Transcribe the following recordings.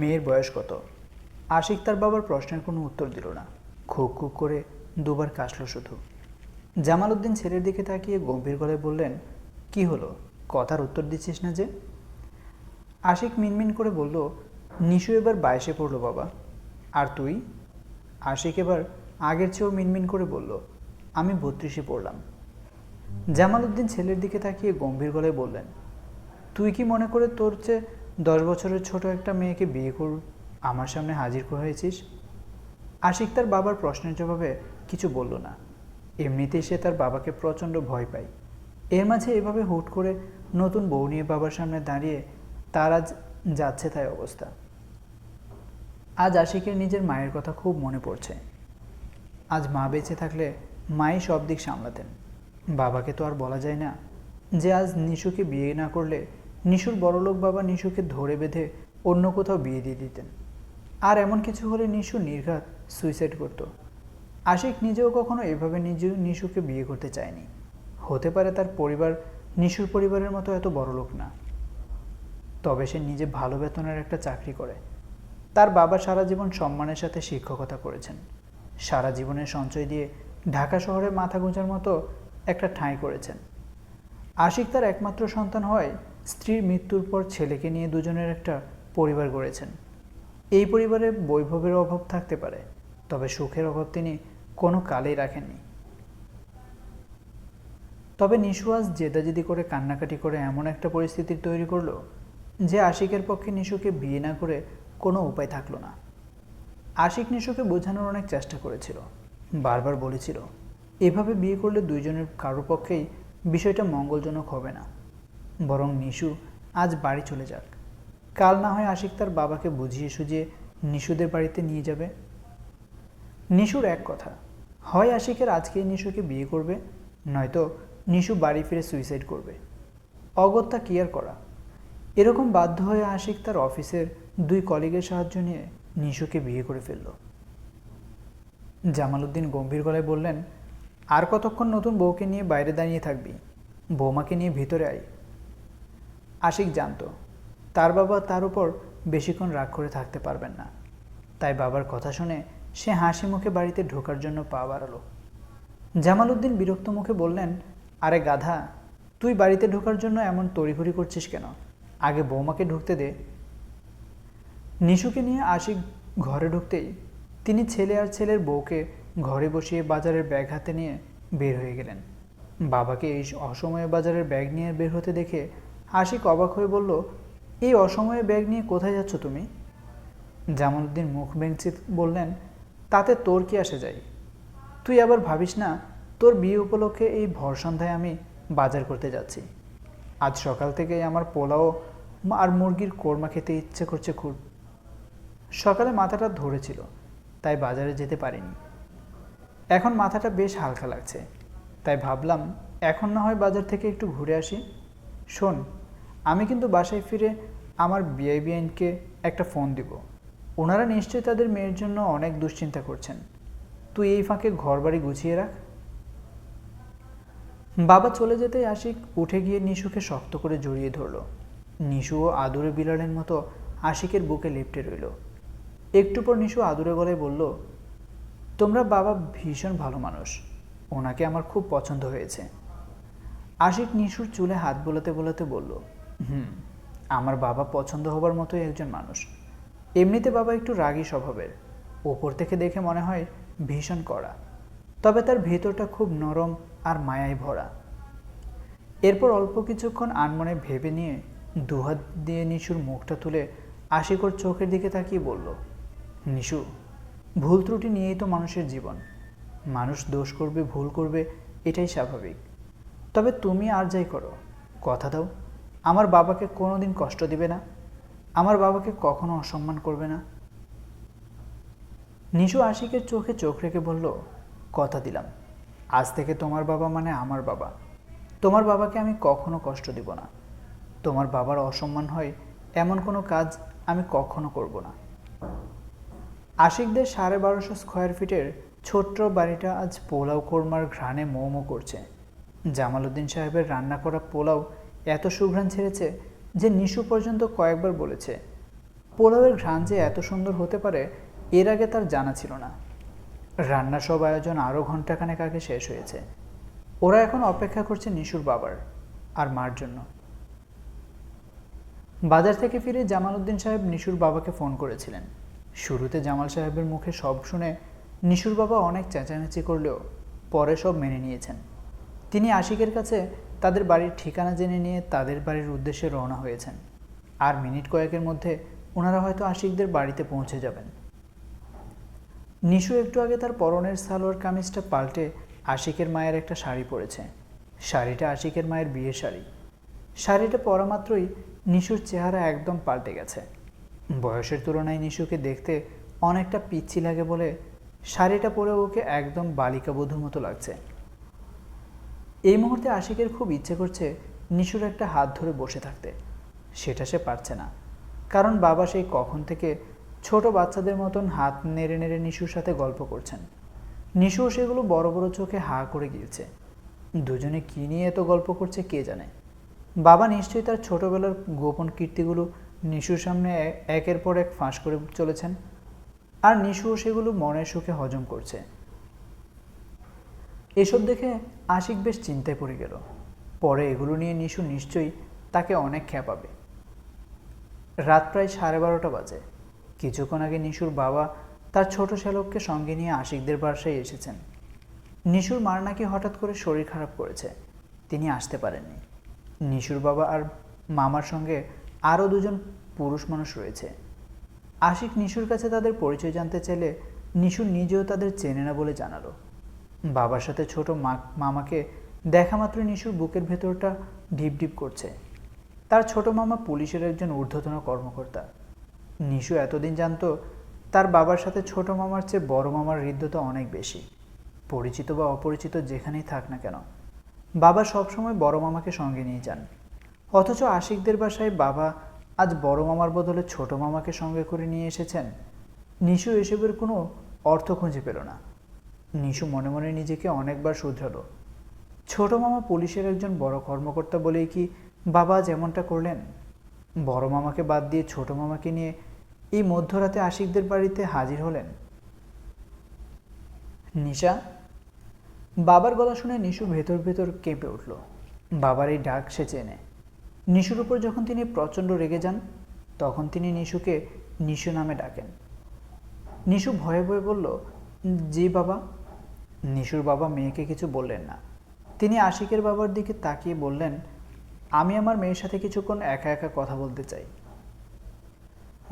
মেয়ের বয়স কত? আশিক তার বাবার প্রশ্নের কোনো উত্তর দিল না। খুক খুক করে দুবার কাশলো শুধু। জামাল উদ্দিন ছেলের দিকে তাকিয়ে গম্ভীর গলায় বললেন, কি হলো? কথার উত্তর দিচ্ছিস না যে? আশিক মিনমিন করে বলল, নিশু এবার বাইশে পড়ল বাবা। আর তুই? আশিক এবার আগের চেয়েও মিনমিন করে বলল, আমি বত্রিশে পড়লাম। জামাল উদ্দিন ছেলের দিকে তাকিয়ে গম্ভীর গলায় বললেন, তুই কি মনে করে তোর চেয়ে দশ বছরের ছোট একটা মেয়েকে বিয়ে কর আমার সামনে হাজির হয়েছিস আশিক তার বাবার প্রশ্নের জবাবে কিছু বলল না। এমনিতেই সে তার বাবাকে প্রচণ্ড ভয় পায়। এর মাঝে এভাবে হুট করে নতুন বউ নিয়ে বাবার সামনে দাঁড়িয়ে তার আজ যাচ্ছে তাই অবস্থা। আজ আশিকের নিজের মায়ের কথা খুব মনে পড়ছে। আজ মা বেঁচে থাকলে মাই সব দিক সামলাতেন। বাবাকে তো আর বলা যায় না যে আজ নিশুকে বিয়ে না করলে নিশুর বড়লোক বাবা নিশুকে ধরে বেঁধে অন্য কোথাও বিয়ে দিয়ে দিতেন। আর এমন কিছু হলে নিশু নির্ঘাত সুইসাইড করত। আশিক নিজেও কখনো এভাবে নিজে নিশুকে বিয়ে করতে চায়নি। হতে পারে তার পরিবার নিশুর পরিবারের মতো এত বড়লোক না। তবে সে নিজে ভালো বেতনের একটা চাকরি করে। তার বাবা সারা জীবন সম্মানের সাথে শিক্ষকতা করেছেন। সারা জীবনের সঞ্চয় দিয়ে ঢাকা শহরে মাথা গোঁজার মতো একটা ঠাঁই করেছেন। আশিক তার একমাত্র সন্তান হয় স্ত্রীর মৃত্যুর পর ছেলেকে নিয়ে দুজনের একটা পরিবার গড়েছেন। এই পরিবারে বৈভবের অভাব থাকতে পারে, তবে সুখের অভাব তিনি কোনো কালেই রাখেননি। তবে নিশুয়াজ জেদাজেদি করে কান্নাকাটি করে এমন একটা পরিস্থিতির তৈরি করল যে আশিকের পক্ষে নিশুকে বিয়ে না করে কোনো উপায় থাকল না। আশিক নিশুকে বোঝানোর অনেক চেষ্টা করেছিল, বারবার বলেছিল, এভাবে বিয়ে করলে দুইজনের কারও পক্ষেই বিষয়টা মঙ্গলজনক হবে না। বরং নিশু আজ বাড়ি চলে যাক। কাল না হয় আশিক তার বাবাকে বুঝিয়ে সুঝিয়ে নিশুদের বাড়িতে নিয়ে যাবে। নিশুর এক কথা, হয় আশিকের আজকে নিশুকে বিয়ে করবে, নয়তো নিশু বাড়ি ফিরে সুইসাইড করবে। অগত্যা কি আর করা? এরকম বাধ্য হয়ে আশিক তার অফিসের দুই কলিগের সাহায্য নিয়ে নিশুকে বিয়ে করে ফেলল। জামালউদ্দিন গম্ভীর গলায় বললেন, আর কতক্ষণ নতুন বউকে নিয়ে বাইরে দাঁড়িয়ে থাকবি? বৌমাকে নিয়ে ভিতরে আয়। আশিক জানতো, তার বাবা তার উপর বেশিক্ষণ রাগ করে থাকতে পারবেন না। তাই বাবার কথা শুনে সে হাসি মুখে বাড়িতে ঢোকার জন্য পা বাড়ালো। জামালউদ্দিন বিরক্ত মুখে বললেন, আরে গাধা, তুই বাড়িতে ঢোকার জন্য এমন তড়িঘড়ি করছিস কেন? আগে বৌমাকে ঢুকতে দে। নিশুকে নিয়ে আশিক ঘরে ঢুকতেই তিনি ছেলে আর ছেলের বউকে ঘরে বসিয়ে বাজারের ব্যাগ হাতে নিয়ে বের হয়ে গেলেন। বাবাকে এই অসময়ে বাজারের ব্যাগ নিয়ে বের হতে দেখে আশিক অবাক হয়ে বলল, এই অসময়ে ব্যাগ নিয়ে কোথায় যাচ্ছ তুমি? জামালউদ্দিন মুখ বেঞ্চে বললেন, তাতে তোর কি আসে যায়? তুই আবার ভাবিস না, তোর বিয়ে উপলক্ষে এই ভর সন্ধ্যায় আমি বাজার করতে যাচ্ছি। আজ সকাল থেকেই আমার পোলাও আর মুরগির কোরমা খেতে ইচ্ছে করছে খুব। সকালে মাথাটা ধরেছিল, তাই বাজারে যেতে পারিনি। এখন মাথাটা বেশ হালকা লাগছে, তাই ভাবলাম, এখন না হয় বাজার থেকে একটু ঘুরে আসি। শোন আমি কিন্তু বাসায় ফিরে আমার বিআইবিএনকে একটা ফোন দিব। ওনারা নিশ্চয়ই তাদের মেয়ের জন্য অনেক দুশ্চিন্তা করছেন। তুই এই ফাঁকে ঘর বাড়ি গুছিয়ে রাখ। বাবা চলে যেতে আশিক উঠে গিয়ে নিশুকে শক্ত করে জড়িয়ে ধরল। নিশুও আদুরে বিড়ালের মতো আশিকের বুকে লেপটে রইল। একটু পর নিশু আদুরে গলায় বলল, তোমরা বাবা ভীষণ ভালো মানুষ। ওনাকে আমার খুব পছন্দ হয়েছে। আশিক নিশুর চুলে হাত বোলাতে বোলাতে বলল হুম, আমার বাবা পছন্দ হবার মতোই একজন মানুষ। এমনিতে বাবা একটু রাগী স্বভাবের। ওপর থেকে দেখে মনে হয় ভীষণ কড়া। তবে তার ভেতরটা খুব নরম আর মায়ায় ভরা। এরপর অল্প কিছুক্ষণ আনমনে ভেবে নিয়ে দুহাত দিয়ে নিশুর মুখটা তুলে আশিকর চোখের দিকে তাকিয়ে বলল, নিশু, ভুল ত্রুটি নিয়েই তো মানুষের জীবন। মানুষ দোষ করবে, ভুল করবে, এটাই স্বাভাবিক। তবে তুমি আর যাই করো। কথা দাও। আমার বাবাকে কোনো দিন কষ্ট দিবে না। আমার বাবাকে কখনো অসম্মান করবে না। নিশু আশিকের চোখে চোখ রেখে বলল, কথা দিলাম। আজ থেকে তোমার বাবা মানে আমার বাবা। তোমার বাবাকে আমি কখনো কষ্ট দিব না। তোমার বাবার অসম্মান হয় এমন কোনো কাজ আমি কখনো করব না। আশিকদের সাড়ে বারোশো স্কোয়ার ফিটের ছোট্ট বাড়িটা আজ পোলাও কোরমার ঘ্রাণে মোমো করছে। জামালউদ্দিন সাহেবের রান্না করা পোলাও এত সুঘ্রাণ ছেড়েছে যে নিশু পর্যন্ত কয়েকবার বলেছে, পোলাওয়ের ঘ্রাণ যে এত সুন্দর হতে পারে, এর আগে তার জানা ছিল না। রান্নার সব আয়োজন আরও ঘন্টাখানেক আগে শেষ হয়েছে। ওরা এখন অপেক্ষা করছে নিশুর বাবার আর মার জন্য। বাজার থেকে ফিরে জামাল উদ্দিন সাহেব নিশুর বাবাকে ফোন করেছিলেন। শুরুতে জামাল সাহেবের মুখে সব শুনে নিশুর বাবা অনেক চেঁচামেচি করলেও পরে সব মেনে নিয়েছেন। তিনি আশিকের কাছে তাদের বাড়ির ঠিকানা জেনে নিয়ে তাদের বাড়ির উদ্দেশ্যে রওনা হয়েছেন। আর মিনিট কয়েকের মধ্যে ওনারা হয়তো আশিকদের বাড়িতে পৌঁছে যাবেন। নিশু একটু আগে তার পরনের সালোয়ার কামিজটা পাল্টে আশিকের মায়ের একটা শাড়ি পরেছে। শাড়িটা আশিকের মায়ের বিয়ের শাড়ি। শাড়িটা পরা মাত্রই নিশুর চেহারা একদম পাল্টে গেছে। বয়সের তুলনায় নিশুকে দেখতে অনেকটা পিচ্ছি লাগে বলে শাড়িটা পরে ওকে একদম বালিকা বধূর মতো লাগছে। এই মুহূর্তে আশিকের খুব ইচ্ছে করছে নিশুর একটা হাত ধরে বসে থাকতে। সেটা সে পারছে না। কারণ বাবা সেই কখন থেকে ছোট বাচ্চাদের মতন হাত নেড়ে নেড়ে নিশুর সাথে গল্প করছেন। নিশুও সেগুলো বড় বড় চোখে হা করে গিয়েছে। দুজনে কী নিয়ে এত গল্প করছে কে জানে? বাবা নিশ্চয়ই তার ছোটবেলার গোপন কীর্তিগুলো নিশুর সামনে একের পর এক ফাঁস করে চলেছেন। আর নিশুও সেগুলো মনের সুখে হজম করছে। এসব দেখে আশিক বেশ চিন্তায় পড়ে গেল। পরে এগুলো নিয়ে নিশু নিশ্চয়ই তাকে অনেক খেপাবে। রাত প্রায় সাড়ে বারোটা বাজে। কিছুক্ষণ আগে নিশুর বাবা তার ছোট শ্যালককে সঙ্গে নিয়ে আশিকদের বাসায় এসেছেন। নিশুর মার নাকি হঠাৎ করে শরীর খারাপ করেছে, তিনি আসতে পারেননি। নিশুর বাবা আর মামার সঙ্গে আরও দুজন পুরুষ মানুষ রয়েছে। আশিক নিশুর কাছে তাদের পরিচয় জানতে চাইলে নিশু নিজেও তাদের চেনে না বলে জানালো। বাবার সাথে ছোট মা, মামাকে দেখা মাত্র নিশুর বুকের ভেতরটা ঢিপ ঢিপ করছে। তার ছোট মামা পুলিশের একজন ঊর্ধ্বতন কর্মকর্তা। নিশু এতদিন জানতো তার বাবার সাথে ছোট মামার চেয়ে বড় মামার হৃদ্যতা অনেক বেশি। পরিচিত বা অপরিচিত যেখানেই থাক না কেন, বাবা সবসময় বড় মামাকে সঙ্গে নিয়ে যান। অথচ আশিকদের বাসায় বাবা আজ বড় মামার বদলে ছোট মামাকে সঙ্গে করে নিয়ে এসেছেন। নিশু এসবের কোনো অর্থ খুঁজে পেল না। নিশু মনে মনে নিজেকে অনেকবার শুধরালো। ছোট মামা পুলিশের একজন বড় কর্মকর্তা বলেই কি বাবা যেমনটা করলেন, বড় মামাকে বাদ দিয়ে ছোট মামাকে নিয়ে এই মধ্যরাতে আশিকদের বাড়িতে হাজির হলেন। নিশা, বাবার গলা শুনে নিশু ভেতর ভেতর কেঁপে উঠল। বাবার এই ডাক সে চেনে। নিশুর উপর যখন তিনি প্রচণ্ড রেগে যান, তখন তিনি নিশুকে নিশু নামে ডাকেন। নিশু ভয়ে ভয়ে বলল, জি বাবা। নিশুর বাবা মেয়েকে কিছু বললেন না। তিনি আশিকের বাবার দিকে তাকিয়ে বললেন, আমি আমার মেয়ের সাথে কিছুক্ষণ একা একা কথা বলতে চাই।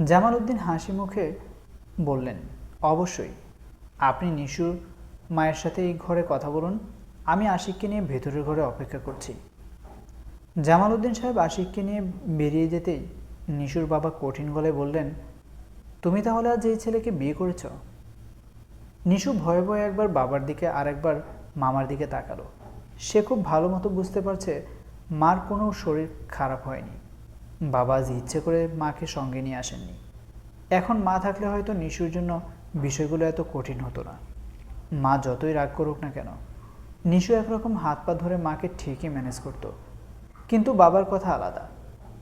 জামাল উদ্দিন হাসি মুখে বললেন, অবশ্যই। আপনি নিশুর মায়ের সাথে এই ঘরে কথা বলুন। আমি আশিককে নিয়ে ভেতরের ঘরে অপেক্ষা করছি। জামাল উদ্দিন সাহেব আশিককে নিয়ে বেরিয়ে যেতেই নিশুর বাবা কঠিন গলায় বললেন, তুমি তাহলে আজ এই ছেলেকে বিয়ে করেছ? নিশু ভয়ে ভয়ে একবার বাবার দিকে আর একবার মামার দিকে তাকালো। সে খুব ভালো মতো বুঝতে পারছে মার কোনো শরীর খারাপ হয়নি। বাবা আজ ইচ্ছে করে মাকে সঙ্গে নিয়ে আসেননি। এখন মা থাকলে হয়তো নিশুর জন্য বিষয়গুলো এত কঠিন হতো না। মা যতই রাগ করুক না কেন, নিশু একরকম হাত পা ধরে মাকে ঠিকই ম্যানেজ করত। কিন্তু বাবার কথা আলাদা।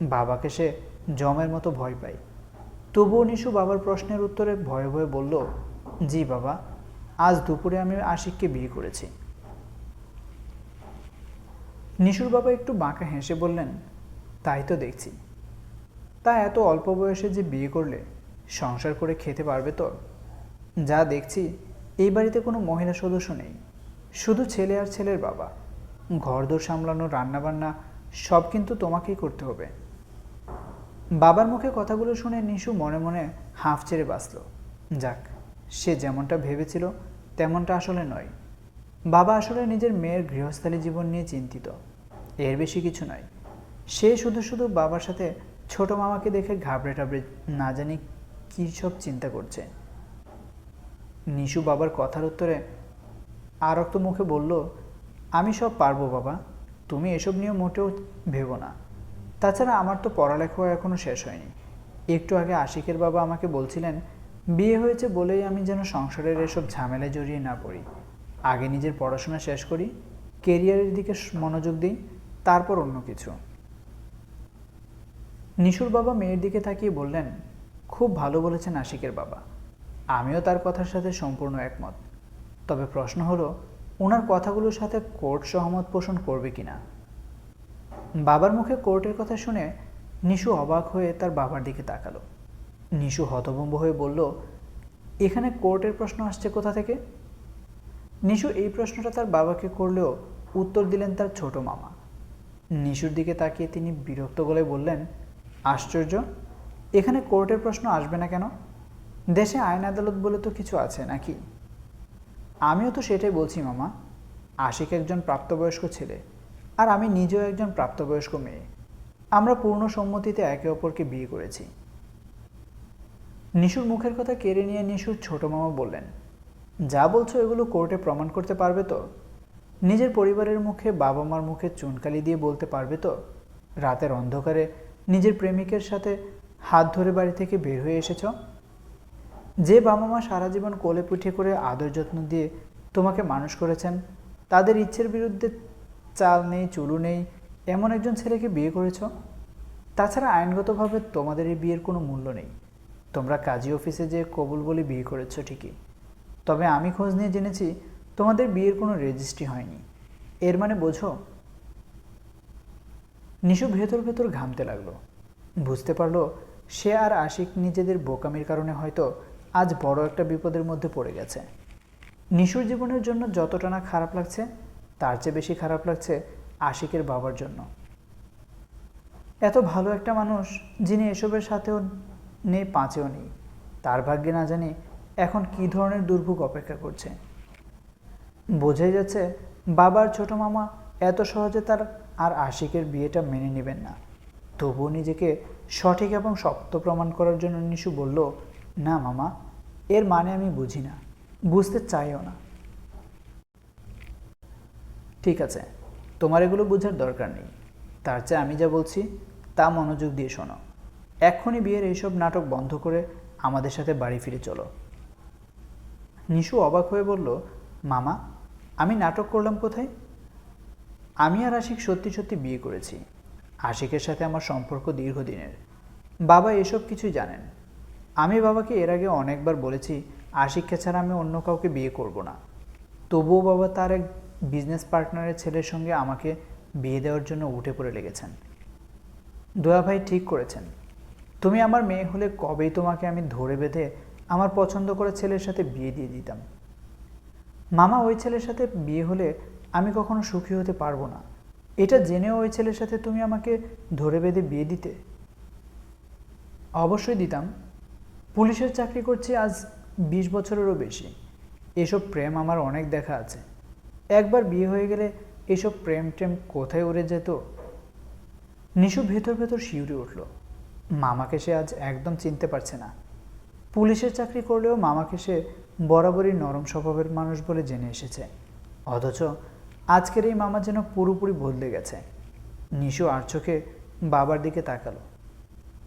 বাবাকে সে জমের মতো ভয় পায়। তবুও নিশু বাবার প্রশ্নের উত্তরে ভয়ে ভয়ে বলল জি বাবা, আজ দুপুরে আমি আশিককে বিয়ে করেছি। নিশুর বাবা একটু বাঁকা হেসে বললেন, তাই তো দেখছি। তা এত অল্প বয়সে যে বিয়ে করলে সংসার করে খেতে পারবে তো যা দেখছি, এই বাড়িতে কোনো মহিলা সদস্য নেই। শুধু ছেলে আর ছেলের বাবা। ঘরদোর সামলানো, রান্নাবান্না, সব কিন্তু তোমাকেই করতে হবে। বাবার মুখে কথাগুলো শুনে নিশু মনে মনে হাঁফ ছেড়ে বাঁচল। যাক সে যেমনটা ভেবেছিল, তেমনটা আসলে নয়। বাবা আসলে নিজের মেয়ের গৃহস্থালী জীবন নিয়ে চিন্তিত। এর বেশি কিছু নয়। সে শুধু শুধু বাবার সাথে ছোট মামাকে দেখে ঘাবড়ে টাবড়ে না জানি কী সব চিন্তা করছে। নিশু বাবার কথার উত্তরে আরক্ত মুখে বলল, আমি সব পারব বাবা, তুমি এসব নিয়ে মোটেও ভেবো না। তাছাড়া আমার তো পড়ালেখাও এখনও শেষ হয়নি। একটু আগে আশিকের বাবা আমাকে বলছিলেন বিয়ে হয়েছে বলেই আমি যেন সংসারের এসব ঝামেলায় জড়িয়ে না পড়ি। আগে নিজের পড়াশোনা শেষ করি কেরিয়ারের দিকে মনোযোগ দিই, তারপর অন্য কিছু। নিশুর বাবা মেয়ের দিকে তাকিয়ে বললেন, খুব ভালো বলেছেন আশিকের বাবা। আমিও তার কথার সাথে সম্পূর্ণ একমত। তবে প্রশ্ন হলো ওনার কথাগুলোর সাথে কোর্ট সহমত পোষণ করবে কিনা? বাবার মুখে কোর্টের কথা শুনে নিশু অবাক হয়ে তার বাবার দিকে তাকালো। নিশু হতভম্ব হয়ে বলল, এখানে কোর্টের প্রশ্ন আসছে কোথা থেকে? নিশু এই প্রশ্নটা তার বাবাকে করলেও উত্তর দিলেন তার ছোট মামা। নিশুর দিকে তাকিয়ে তিনি বিরক্ত গলে বললেন, আশ্চর্য, এখানে কোর্টের প্রশ্ন আসবে না কেন? দেশে আইন আদালত বলে তো কিছু আছে নাকি? আমিও তো সেটাই বলছি মামা। আশিক একজন প্রাপ্তবয়স্ক ছেলে আর আমি নিজেও একজন প্রাপ্তবয়স্ক মেয়ে। আমরা পূর্ণ সম্মতিতে একে অপরকে বিয়ে করেছি। নিশুর মুখের কথা কেড়ে নিয়ে নিশুর ছোট মামা বললেন, যা বলছো এগুলো কোর্টে প্রমাণ করতে পারবে তো? নিজের পরিবারের মুখে বাবা মার মুখে চুনকালি দিয়ে বলতে পারবে তো? রাতের অন্ধকারে নিজের প্রেমিকের সাথে হাত ধরে বাড়ি থেকে বের হয়ে এসেছ? যে বাবা মা সারা জীবন কোলে পিঠে করে আদর যত্ন দিয়ে তোমাকে মানুষ করেছেন, তাদের ইচ্ছের বিরুদ্ধে চাল নেই, চুলু নেই, এমন একজন ছেলেকে বিয়ে করেছ? তাছাড়া আইনগতভাবে তোমাদের এই বিয়ের কোনো মূল্য নেই। তোমরা কাজী অফিসে যে কবুল বলে বিয়ে করেছ ঠিকই। তবে আমি খোঁজ নিয়ে জেনেছি তোমাদের বিয়ের কোনো রেজিস্ট্রি হয়নি। এর মানে বোঝো? নিশু ভেতর ভেতর ঘামতে লাগল। বুঝতে পারল সে আর আশিক নিজেদের বোকামির কারণে হয়তো আজ বড় একটা বিপদের মধ্যে পড়ে গেছে। নিশুর জীবনের জন্য যতটা না খারাপ লাগছে, তার চেয়ে বেশি খারাপ লাগছে আশিকের বাবার জন্য। এত ভালো একটা মানুষ যিনি এসবের সাথেও নেই, পাঁচেও নেই। তার ভাগ্যে না জানি এখন কি ধরনের দুর্ভোগ অপেক্ষা করছে। বোঝাই যাচ্ছে, বাবার ছোট মামা এত সহজে তার আর আশিকের বিয়েটা মেনে নেবেন না। তবুও নিজেকে সঠিক এবং শক্ত প্রমাণ করার জন্য নিশু বলল, না মামা, এর মানে আমি বুঝি না, বুঝতে চাইও না। ঠিক আছে, তোমার এগুলো বোঝার দরকার নেই। তার চেয়ে আমি যা বলছি তা মনোযোগ দিয়ে শোনো। এক্ষুনি বিয়ের এইসব নাটক বন্ধ করে আমাদের সাথে বাড়ি ফিরে চলো। নিশু অবাক হয়ে বলল, মামা, আমি নাটক করলাম কোথায়? আমি আর আশিক সত্যি সত্যি বিয়ে করেছি। আশিকের সাথে আমার সম্পর্ক দীর্ঘদিনের। বাবা এসব কিছুই জানেন। আমি বাবাকে এর আগে অনেকবার বলেছি, আশিককে ছাড়া আমি অন্য কাউকে বিয়ে করব না। তবুও বাবা তার এক বিজনেস পার্টনারের ছেলের সঙ্গে আমাকে বিয়ে দেওয়ার জন্য উঠে পড়ে লেগেছেন। দোয়া ভাই ঠিক করেছেন। তুমি আমার মেয়ে হলে কবেই তোমাকে আমি ধরে বেঁধে আমার পছন্দ করা ছেলের সাথে বিয়ে দিয়ে দিতাম? মামা ওই ছেলের সাথে বিয়ে হলে আমি কখনো সুখী হতে পারব না। এটা জেনেও ওই ছেলের সাথে তুমি আমাকে ধরে বেঁধে বিয়ে দিতে? অবশ্যই দিতাম। পুলিশের চাকরি করছি আজ বিশ বছরেরও বেশি। এসব প্রেম আমার অনেক দেখা আছে। একবার বিয়ে হয়ে গেলে এসব প্রেম টেম কোথায় উড়ে যেত? নিশু ভেতর ভেতর শিউরে উঠল। মামাকে সে আজ একদম চিনতে পারছে না। পুলিশের চাকরি করলেও মামাকে সে বরাবরই নরম স্বভাবের মানুষ বলে জেনে এসেছে। অথচ আজকের এই মামা যেন পুরোপুরি বদলে গেছে। নিশু আর চোখে বাবার দিকে তাকালো।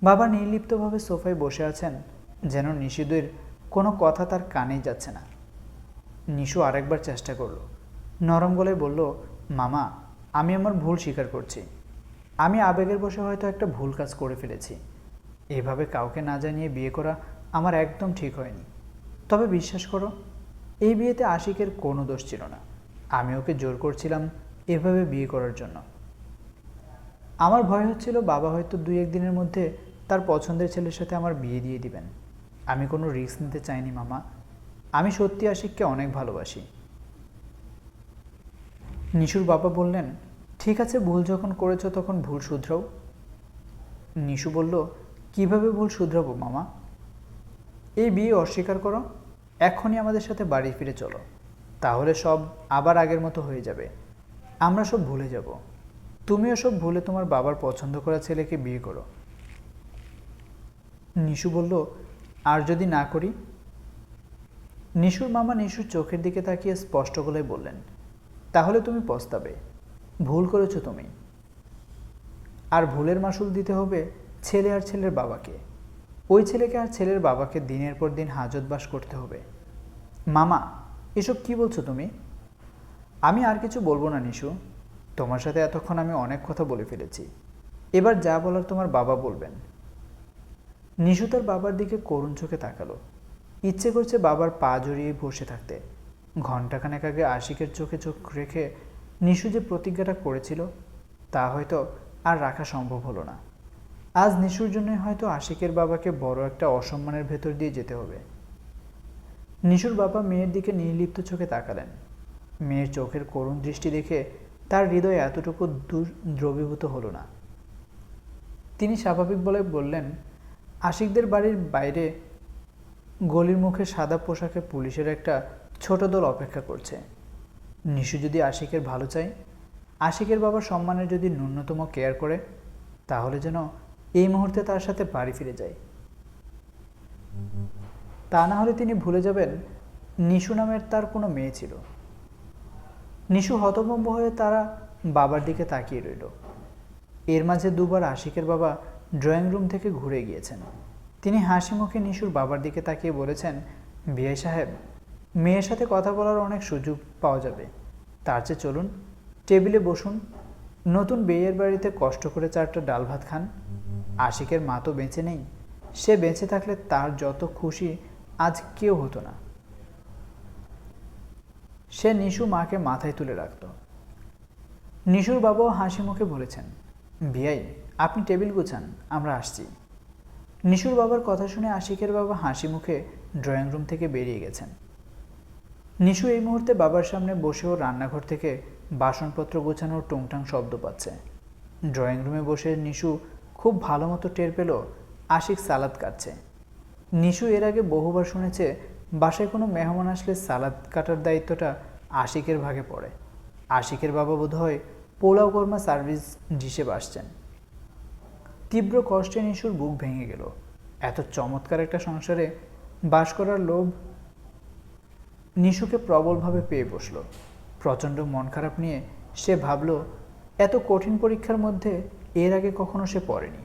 বাবা নির্লিপ্তভাবে সোফায় বসে আছেন যেন নিষিদের কোনো কথা তার কানেই যাচ্ছে না। নিশু আরেকবার চেষ্টা করল। নরম গলায় বলল, মামা, আমি আমার ভুল স্বীকার করছি। আমি আবেগের বসে হয়তো একটা ভুল কাজ করে ফেলেছি। এভাবে কাউকে না জানিয়ে বিয়ে করা আমার একদম ঠিক হয়নি। তবে বিশ্বাস করো, এই বিয়েতে আশিকের কোনো দোষ ছিল না। আমি ওকে জোর করছিলাম এভাবে বিয়ে করার জন্য। আমার ভয় হচ্ছিল বাবা হয়তো দুই একদিনের মধ্যে তার পছন্দের ছেলের সাথে আমার বিয়ে দিয়ে দিবেন। আমি কোনো রিস্ক নিতে চাইনি, মামা। আমি সত্যি আশিককে অনেক ভালোবাসি। নিশুর বাবা বললেন, ঠিক আছে, ভুল যখন করেছ তখন ভুল শুধরাও। নিশু বলল কীভাবে ভুল শুধরাবো, মামা? এই বিয়ে অস্বীকার করো এক্ষুনি আমাদের সাথে বাড়ি ফিরে চলো। তাহলে সব আবার আগের মতো হয়ে যাবে। আমরা সব ভুলে যাব। তুমিও সব ভুলে তোমার বাবার পছন্দ করা ছেলেকে বিয়ে করো। নিশু বলল, আর যদি না করি? নিশুর মামা নিশুর চোখের দিকে তাকিয়ে স্পষ্ট গলায় বললেন, তাহলে তুমি পস্তাবে। ভুল করেছ তুমি। আর ভুলের মাসুল দিতে হবে ছেলে আর ছেলের বাবাকে। ওই ছেলেকে আর ছেলের বাবাকে দিনের পর দিন হাজতবাস করতে হবে। মামা, এসব কি বলছো তুমি? আমি আর কিছু বলব না, নিশু। তোমার সাথে এতক্ষণ আমি অনেক কথা বলে ফেলেছি। এবার যা বলার তোমার বাবা বলবেন। নিশু তার বাবার দিকে করুণ চোখে তাকালো। ইচ্ছে করছে বাবার পা জড়িয়ে বসে থাকতে। ঘণ্টাখানেক আগে আশিকের চোখে চোখ রেখে নিশু যে প্রতিজ্ঞাটা করেছিল, তা হয়তো আর রাখা সম্ভব হলো না। আজ নিশুর জন্যই হয়তো আশিকের বাবাকে বড় একটা অসম্মানের ভেতর দিয়ে যেতে হবে। নিশুর বাবা মেয়ের দিকে নির্লিপ্ত চোখে তাকালেন। মেয়ের চোখের করুণ দৃষ্টি দেখে তার হৃদয় এতটুকু দূর দ্রবীভূত হলো না। তিনি স্বাভাবিক বলে বললেন, আশিকদের বাড়ির বাইরে গলির মুখে সাদা পোশাকে পুলিশের একটা ছোট দল অপেক্ষা করছে। নিশু যদি আশিকের ভালো চায়, আশিকের বাবার সম্মানের যদি ন্যূনতম কেয়ার করে, তাহলে যেন এই মুহূর্তে তার সাথে বাড়ি ফিরে যায় তা না হলে তিনি ভুলে যাবেন, নিশু নামের তার কোনো মেয়ে ছিল। নিশু হতভম্ব হয়ে তারা বাবার দিকে তাকিয়ে রইল। এর মাঝে দুবার আশিকের বাবা ড্রয়িং রুম থেকে ঘুরে গিয়েছেন। তিনি হাসি মুখে নিশুর বাবার দিকে তাকিয়ে বলেছেন বিআই সাহেব, মেয়ের সাথে কথা বলার অনেক সুযোগ পাওয়া যাবে। তার চেয়ে চলুন, টেবিলে বসুন। নতুন বিয়ের বাড়িতে কষ্ট করে চারটা ডাল ভাত খান। আশিকের মা তো বেঁচে নেই। সে বেঁচে থাকলে তার যত খুশি আজ কেউ হতো না। সে নিশু মাকে মাথায় তুলে রাখত। নিশুর বাবাও হাসি মুখে বলেছেন বিয়াই আপনি টেবিল গুছান, আমরা আসছি। নিশুর বাবার কথা শুনে আশিকের বাবা হাসি মুখে ড্রয়িং রুম থেকে বেরিয়ে গেছেন। নিশু এই মুহূর্তে বাবার সামনে বসেও রান্নাঘর থেকে বাসনপত্র গোছানোর টুংটাং শব্দ পাচ্ছে। ড্রয়িং রুমে বসে নিশু খুব ভালো মতো টের পেল আশিক সালাদ কাটছে। নিশু এর আগে বহুবার শুনেছে, বাসায় কোনো মেহমান আসলে সালাদ কাটার দায়িত্বটা আশিকের ভাগে পড়ে। আশিকের বাবা বোধহয় পোলাও কর্মা সার্ভিস হিসেবে বাসছেন। তীব্র কষ্টে নিশুর বুক ভেঙে গেল। এত চমৎকার একটা সংসারে বাস করার লোভ নিশুকে প্রবলভাবে পেয়ে বসল। প্রচণ্ড মন খারাপ নিয়ে সে ভাবল, এত কঠিন পরীক্ষার মধ্যে এর আগে কখনো সে পড়েনি।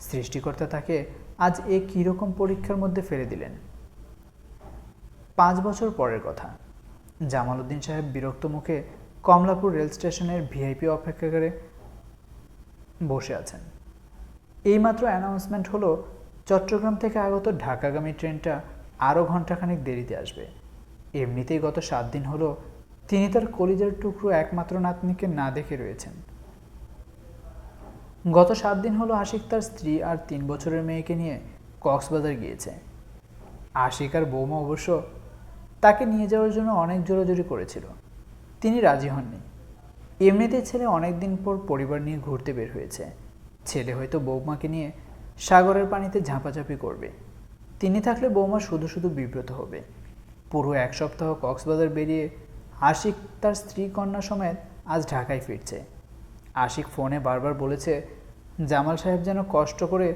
সৃষ্টিকর্তা তাকে আজ এ কীরকম পরীক্ষার মধ্যে ফেলে দিলেন? পাঁচ বছর পরের কথা। জামালউদ্দিন সাহেব বিরক্ত মুখে কমলাপুর রেল স্টেশনের ভিআইপি অপেক্ষাগারে বসে আছেন। এইমাত্র অ্যানাউন্সমেন্ট হলো, চট্টগ্রাম থেকে আগত ঢাকাগামী ট্রেনটা আরও ঘন্টাখানেক দেরিতে আসবে। এমনিতেই গত সাত দিন হলো তিনি তার কলিজার টুকরো একমাত্র নাতনিকে না দেখে রয়েছেন। গত সাত দিন হলো আশিক তার স্ত্রী আর তিন বছরের মেয়েকে নিয়ে কক্সবাজার গিয়েছে। আশিক আর বৌমা অবশ্য তাকে নিয়ে যাওয়ার জন্য অনেক জোরাজোরি করেছিল। তিনি রাজি হননি। এমনিতেই ছেলে অনেক দিন পর পরিবার নিয়ে ঘুরতে বের হয়েছে। ছেলে হয়তো বৌমাকে নিয়ে সাগরের পানিতে ঝাঁপাঝাঁপি করবে। তিনি থাকলে বৌমা শুধু শুধু বিব্রত হবে। পুরো এক সপ্তাহ কক্সবাজার বেরিয়ে আশিক তার স্ত্রী কন্যা সমেত আজ ঢাকায় ফিরছে। আশিক ফোনে বারবার বলেছে, জামাল সাহেব যেন কষ্ট করে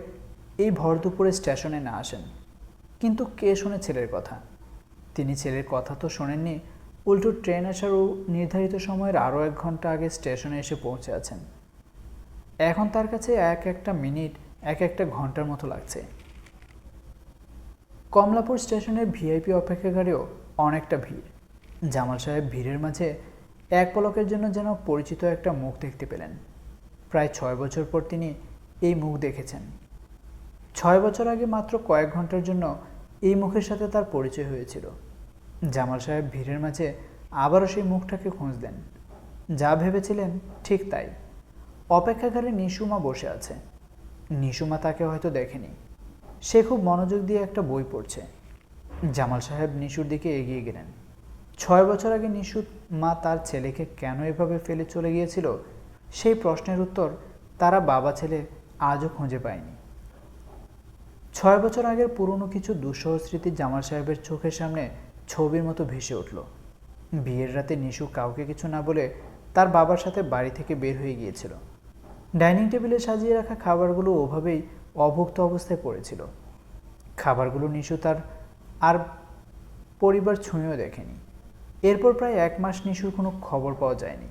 এই ভর দুপুরে স্টেশনে না আসেন। কিন্তু কে শোনে ছেলের কথা? তিনি ছেলের কথা তো শোনেননি, উল্টো ট্রেন আসারও নির্ধারিত সময়ের আরও এক ঘণ্টা আগে স্টেশনে এসে পৌঁছে আছেন। এখন তার কাছে এক একটা মিনিট, এক একটা ঘণ্টার মতো লাগছে। কমলাপুর স্টেশনের ভিআইপি অপেক্ষাগারেও অনেকটা ভিড়। জামাল সাহেব ভিড়ের মাঝে এক পলকের জন্য যেন পরিচিত একটা মুখ দেখতে পেলেন। প্রায় ছয় বছর পর তিনি এই মুখ দেখেছেন। ছয় বছর আগে মাত্র কয়েক ঘণ্টার জন্য এই মুখের সাথে তার পরিচয় হয়েছিল। জামাল সাহেব ভিড়ের মাঝে আবারও সেই মুখটাকে খুঁজলেন। যা ভেবেছিলেন ঠিক তাই। অপেক্ষাগারে নিশুমা বসে আছে। নিশুমা তাকে হয়তো দেখেনি। সে খুব মনোযোগ দিয়ে একটা বই পড়ছে। জামাল সাহেব নিশুর দিকে এগিয়ে গেলেন। ছয় বছর আগে নিশু মা তার ছেলেকে কেন এভাবে ফেলে চলে গিয়েছিল? সেই প্রশ্নের উত্তর তারা বাবা ছেলে আজও খুঁজে পায়নি। ছয় বছর আগের পুরনো কিছু দুঃসহ স্মৃতি জামাল সাহেবের চোখের সামনে ছবির মতো ভেসে উঠল। বিয়ের রাতে নিশু কাউকে কিছু না বলে তার বাবার সাথে বাড়ি থেকে বের হয়ে গিয়েছিল। ডাইনিং টেবিলে সাজিয়ে রাখা খাবারগুলো ওভাবেই অভুক্ত অবস্থায় পড়েছিল। খাবারগুলো নিশু তার আর পরিবার ছুঁয়েও দেখেনি। এরপর প্রায় এক মাস নিশুর কোনো খবর পাওয়া যায়নি।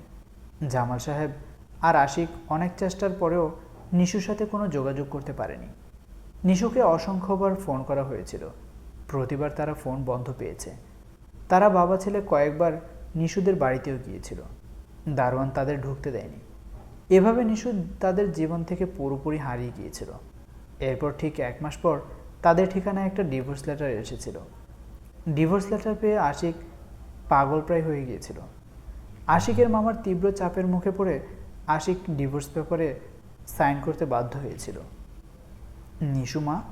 জামাল সাহেব আর আশিক অনেক চেষ্টার পরেও নিশুর সাথে কোনো যোগাযোগ করতে পারেনি। নিশুকে অসংখ্যবার ফোন করা হয়েছিল। প্রতিবার তারা ফোন বন্ধ পেয়েছে। তারা বাবা ছেলে কয়েকবার নিশুদের বাড়িতেও গিয়েছিল। দারোয়ান তাদের ঢুকতে দেয়নি। এভাবে নিশু তাদের জীবন থেকে পুরোপুরি হারিয়ে গিয়েছিল। এরপর ঠিক এক মাস পর তাদের ঠিকানায় একটা ডিভোর্স লেটার এসেছিল। ডিভোর্স লেটার পেয়ে আশিক পাগল প্রায় হয়ে গিয়েছিল। আশিকের মামার তীব্র চাপের মুখে পড়ে আশিক ডিভোর্স পেপারে সাইন করতে বাধ্য হয়েছিল। নিশু মা?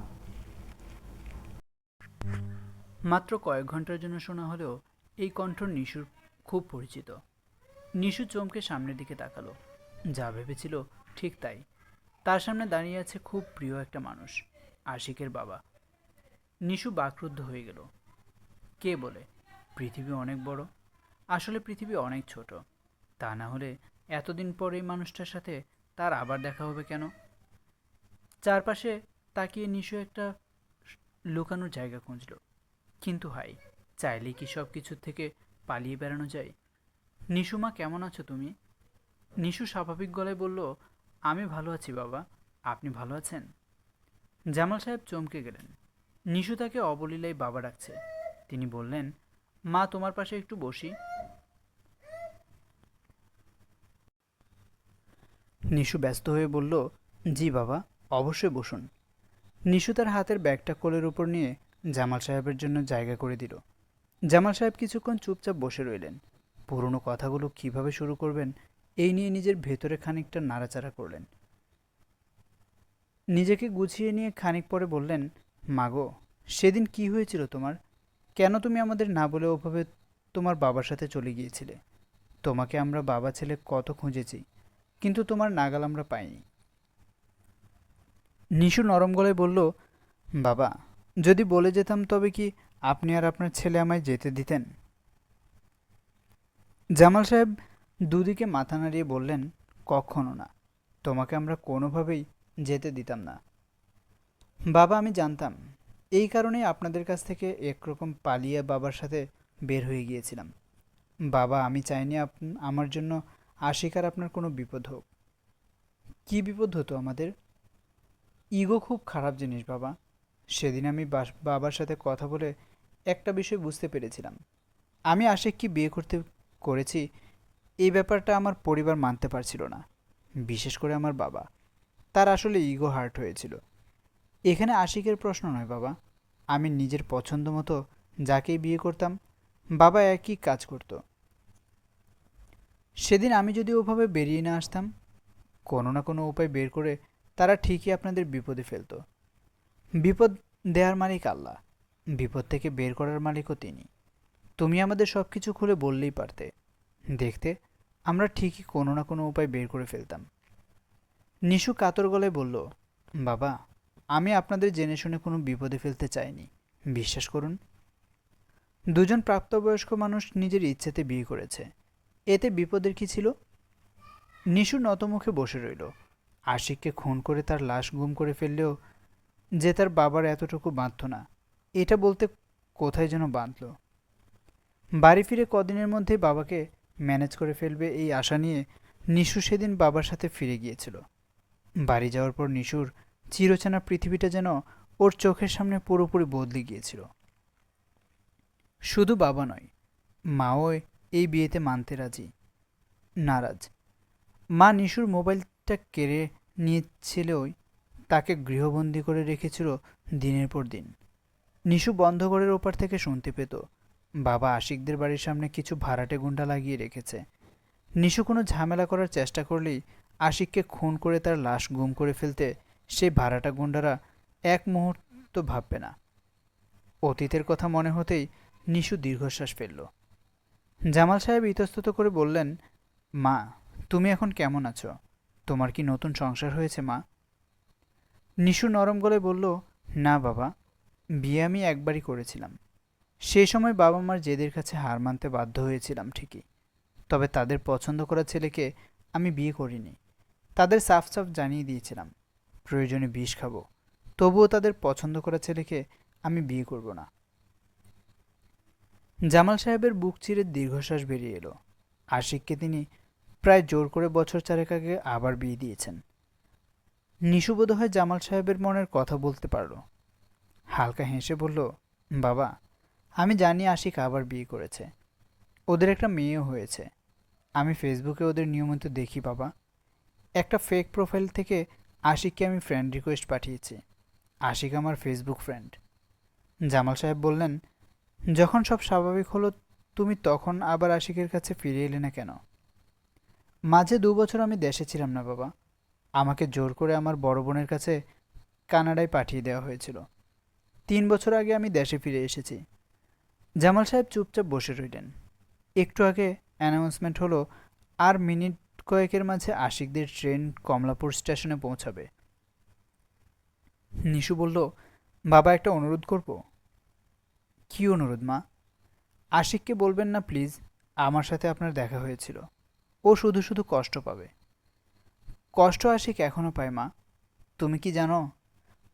মাত্র কয়েক ঘণ্টার জন্য শোনা হলেও এই কণ্ঠ নিশুর খুব পরিচিত। নিশু চমকে সামনের দিকে তাকালো। যা ভেবেছিল ঠিক তাই। তার সামনে দাঁড়িয়ে আছে খুব প্রিয় একটা মানুষ, আশিকের বাবা। নিশু বাকরুদ্ধ হয়ে গেল। কে বলে? পৃথিবী অনেক বড়। আসলে পৃথিবী অনেক ছোট। তা না হলে এতদিন পর এই মানুষটার সাথে তার আবার দেখা হবে কেন? চারপাশে তাকিয়ে নিশু একটা লুকানোর জায়গা খুঁজল। কিন্তু হাই, চাইলেই কি সব কিছুর থেকে পালিয়ে বেড়ানো যায়? নিশুমা কেমন আছো তুমি? নিশু স্বাভাবিক গলায় বলল, আমি ভালো আছি বাবা। আপনি ভালো আছেন? জামাল সাহেব চমকে গেলেন। নিশু তাকে অবলীলায় বাবা ডাকছে। তিনি বললেন মা তোমার পাশে একটু বসি। নিশু ব্যস্ত হয়ে বলল, জি বাবা, অবশ্যই বসুন। নিশু তার হাতের ব্যাগটা কোলের উপর নিয়ে জামাল সাহেবের জন্য জায়গা করে দিল। জামাল সাহেব কিছুক্ষণ চুপচাপ বসে রইলেন। পুরনো কথাগুলো কীভাবে শুরু করবেন, এই নিয়ে নিজের ভেতরে খানিকটা নাড়াচাড়া করলেন। নিজেকে গুছিয়ে নিয়ে খানিক পরে বললেন মাগো সেদিন কি হয়েছিল তোমার? কেন তুমি আমাদের না বলে ওভাবে তোমার বাবার সাথে চলে গিয়েছিলে? তোমাকে আমরা বাবা ছেলে কত খুঁজেছি, কিন্তু তোমার নাগাল আমরা পাইনি। নিশু নরম গলায় বলল, বাবা, যদি বলে যেতাম তবে কি আপনি আর আপনার ছেলে আমায় যেতে দিতেন? জামাল সাহেব দুদিকে মাথা নাড়িয়ে বললেন, কখনো না, তোমাকে আমরা কোনোভাবেই যেতে দিতাম না। বাবা, আমি জানতাম এই কারণেই আপনাদের কাছ থেকে একরকম পালিয়ে বাবার সাথে বের হয়ে গিয়েছিলাম। বাবা, আমি চাইনি আমার জন্য আশিকার আপনার কোনো বিপদ হোক। কী বিপদ হতো আমাদের? ইগো খুব খারাপ জিনিস, বাবা। সেদিন আমি বাবার সাথে কথা বলে একটা বিষয় বুঝতে পেরেছিলাম। আমি আশিককে বিয়ে করতে করেছি, এই ব্যাপারটা আমার পরিবার মানতে পারছিল না, বিশেষ করে আমার বাবা। তার আসলে ইগো হার্ট হয়েছিল। এখানে আশিকের প্রশ্ন নয়, বাবা। আমি নিজের পছন্দ মতো যাকেই বিয়ে করতাম, বাবা একই কাজ করত। সেদিন আমি যদি ওভাবে বেরিয়ে না আসতাম, কোনো না কোনো উপায় বের করে তারা ঠিকই আপনাদের বিপদে ফেলতো। বিপদ দেয়ার মালিক আল্লাহ, বিপদ থেকে বের করার মালিকও তিনি। তুমি আমাদের সব কিছু খুলে বললেই পারতে। দেখতে, আমরা ঠিকই কোনো না কোনো উপায় বের করে ফেলতাম। নিশু কাতর গলায় বলল, বাবা আমি আপনাদের জেনে শুনে কোনো বিপদে ফেলতে চাইনি। বিশ্বাস করুন, দুজন প্রাপ্তবয়স্ক মানুষ নিজের ইচ্ছেতে বিয়ে করেছে। এতে বিপদের কি ছিল? নিশু নতমুখে বসে রইল। আশিককে খুন করে তার লাশ গুম করে ফেললেও যে তার বাবার এতটুকু বাঁধত না, এটা বলতে কোথায় যেন বাঁধল। বাড়ি ফিরে কদিনের মধ্যেই বাবাকে ম্যানেজ করে ফেলবে এই আশা নিয়ে নিশু সেদিন বাবার সাথে ফিরে গিয়েছিল। বাড়ি যাওয়ার পর নিশুর চিরচেনা পৃথিবীটা যেন ওর চোখের সামনে পুরোপুরি বদলে গিয়েছিল। শুধু বাবা নয়, মাও এই বিয়েতে মানতে রাজি। নারাজ। মা নিশুর মোবাইলটা কেড়ে নিয়েছিলেও তাকে গৃহবন্দী করে রেখেছিল দিনের পর দিন। নিশু বন্ধ ঘরের ওপার থেকে শুনতে পেত, বাবা আশিকদের বাড়ির সামনে কিছু ভাড়াটে গুন্ডা লাগিয়ে রেখেছে। নিশু কোনো ঝামেলা করার চেষ্টা করলেই আশিককে খুন করে তার লাশ গুম করে ফেলতে সেই ভাড়াটা গুন্ডারা এক মুহূর্ত ভাববে না। অতীতের কথা মনে হতেই নিশু দীর্ঘশ্বাস ফেলল। জামাল সাহেব ইতস্তত করে বললেন, মা, তুমি এখন কেমন আছো? তোমার কি নতুন সংসার হয়েছে, মা? নিশু নরম গলায় বলল, না বাবা, বিয়ে আমি একবারই করেছিলাম। সেই সময় বাবা মার জেদের কাছে হার মানতে বাধ্য হয়েছিলাম ঠিকই। তবে তাদের পছন্দ করা ছেলেকে আমি বিয়ে করিনি। তাদের সাফ সাফ জানিয়ে দিয়েছিলাম। প্রয়োজনে বিষ খাব। তবুও তাদের পছন্দ করা ছেলেকে আমি বিয়ে করব না। জামাল সাহেবের বুক চিরে দীর্ঘশ্বাস বেরিয়ে এলো। আশিককে তিনি প্রায় জোর করে বছর চারেক আগে আবার বিয়ে দিয়েছেন। নিশুবোধ হয় জামাল সাহেবের মনের কথা বলতে পারল। হালকা হেসে বলল, বাবা, আমি জানি আশিক আবার বিয়ে করেছে। ওদের একটা মেয়েও হয়েছে। আমি ফেসবুকে ওদের নিয়মিত দেখি, বাবা। একটা ফেক প্রোফাইল থেকে আশিককে আমি ফ্রেন্ড রিকোয়েস্ট পাঠিয়েছি। আশিক আমার ফেসবুক ফ্রেন্ড জামাল সাহেব বললেন, যখন সব স্বাভাবিক হলো, তুমি তখন আবার আশিকের কাছে ফিরে এলে না কেন? মাঝে দু বছর আমি দেশে ছিলাম না বাবা। আমাকে জোর করে আমার বড় বোনের কাছে কানাডায় পাঠিয়ে দেওয়া হয়েছিল। তিন বছর আগে আমি দেশে ফিরে এসেছি। জামাল সাহেব চুপচাপ বসে রইলেন। একটু আগে অ্যানাউন্সমেন্ট হলো, আর মিনিট কয়েকের মাঝে আশিকদের ট্রেন কমলাপুর স্টেশনে পৌঁছাবে। নিশু বলল, বাবা, একটা অনুরোধ করব। কী অনুরোধ, মা? আশিককে বলবেন না, প্লিজ। আমার সাথে আপনার দেখা হয়েছিল। ও শুধু শুধু কষ্ট পাবে। কষ্ট আশিক এখনও পায়, মা। তুমি কি জানো?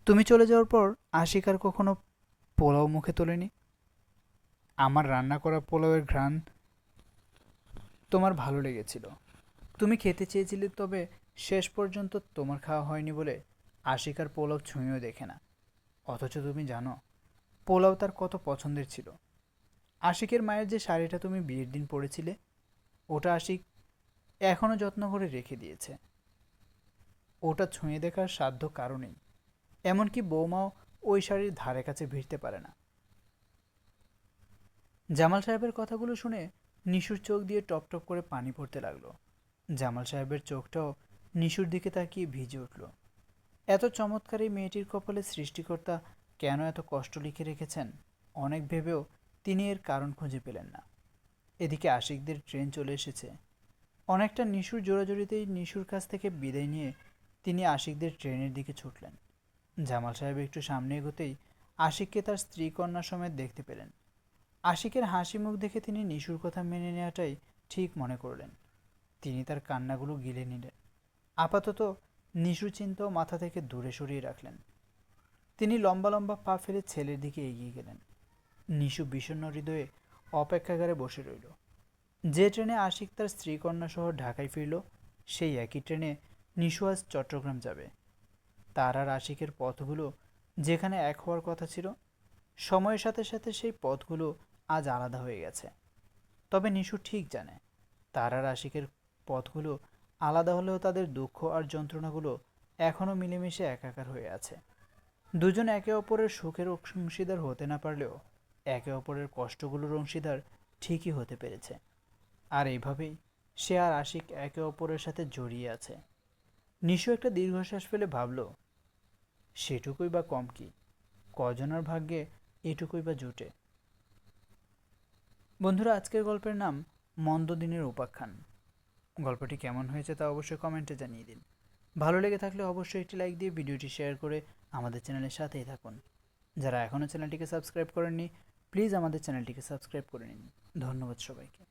তুমি চলে যাওয়ার পর আশিক আর কখনো পোলাও মুখে তোলেনি? আমার রান্না করা পোলাওয়ের ঘ্রাণ তোমার ভালো লেগেছিল। তুমি খেতে চেয়েছিলে, তবে শেষ পর্যন্ত তোমার খাওয়া হয়নি বলে আশিক আর পোলাও ছুঁয়েও দেখে না। অথচ তুমি জানো, পোলাও তার কত পছন্দের ছিল। আশিকের মায়ের যে শাড়িটা তুমি বিয়ের দিন পরেছিলে, ওটা আশিক এখনও যত্ন করে রেখে দিয়েছে। ওটা ছুঁয়ে দেখার সাধ্য কারণেই এমনকি বৌমাও ওই শাড়ির ধারে কাছে ভিড়তে পারে না। জামাল সাহেবের কথাগুলো শুনে নিশুর চোখ দিয়ে টপ টপ করে পানি পড়তে লাগল। জামাল সাহেবের চোখটাও নিশুর দিকে তাকিয়ে ভিজে উঠল। এত চমৎকার এই মেয়েটির কপালে সৃষ্টিকর্তা কেন এত কষ্ট লিখে রেখেছেন? অনেক ভেবেও তিনি এর কারণ খুঁজে পেলেন না। এদিকে আশিকদের ট্রেন চলে এসেছে। অনেকটা নিশুর জোড়াজোড়িতেই নিশুর কাছ থেকে বিদায় নিয়ে তিনি আশিকদের ট্রেনের দিকে ছুটলেন। জামাল সাহেব একটু সামনে এগোতেই আশিককে তার স্ত্রী কন্যা সমেত দেখতে পেলেন। আশিকের হাসি মুখ দেখে তিনি নিশুর কথা মেনে নেওয়াটাই ঠিক মনে করলেন। তিনি তার কান্নাগুলো গিলে নিলেন। আপাতত নিশু চিন্তাও মাথা থেকে দূরে সরিয়ে রাখলেন। তিনি লম্বা লম্বা পা ফেলে ছেলের দিকে এগিয়ে গেলেন। নিশু বিষণ্ণ হৃদয়ে অপেক্ষাগারে বসে রইল। যে ট্রেনে আশিক তার স্ত্রী কন্যা সহ ঢাকায় ফিরল, সেই একই ট্রেনে নিশু আজ চট্টগ্রাম যাবে। তার আর আশিকের পথগুলো যেখানে এক হওয়ার কথা ছিল, সময়ের সাথে সাথে সেই পথগুলো আজ আলাদা হয়ে গেছে। তবে নিশু ঠিক জানে, তার আর আশিকের পথগুলো আলাদা হলেও তাদের দুঃখ আর যন্ত্রণাগুলো এখনও মিলেমিশে একাকার হয়ে আছে। দুজন একে অপরের সুখের অংশীদার হতে না পারলেও একে অপরের কষ্টগুলোর অংশীদার ঠিকই হতে পেরেছে। আর এইভাবেই সে আর আশিক একে অপরের সাথে জড়িয়ে আছে। নিশু একটা দীর্ঘশ্বাস ফেলে ভাবল, সেটুকুই বা কম কি? কজনের ভাগ্যে এটুকুই বা জুটে? বন্ধুরা, আজকের গল্পের নাম মন্দ দিনের উপাখ্যান। গল্পটি কেমন হয়েছে তা অবশ্যই কমেন্টে জানিয়ে দিন। ভালো লেগে থাকলে অবশ্যই একটি লাইক দিয়ে ভিডিওটি শেয়ার করে আমাদের চ্যানেলের সাথেই থাকুন। যারা এখনও চ্যানেলটিকে সাবস্ক্রাইব করেননি প্লিজ আমাদের চ্যানেলটিকে সাবস্ক্রাইব করে নিন। ধন্যবাদ সবাইকে।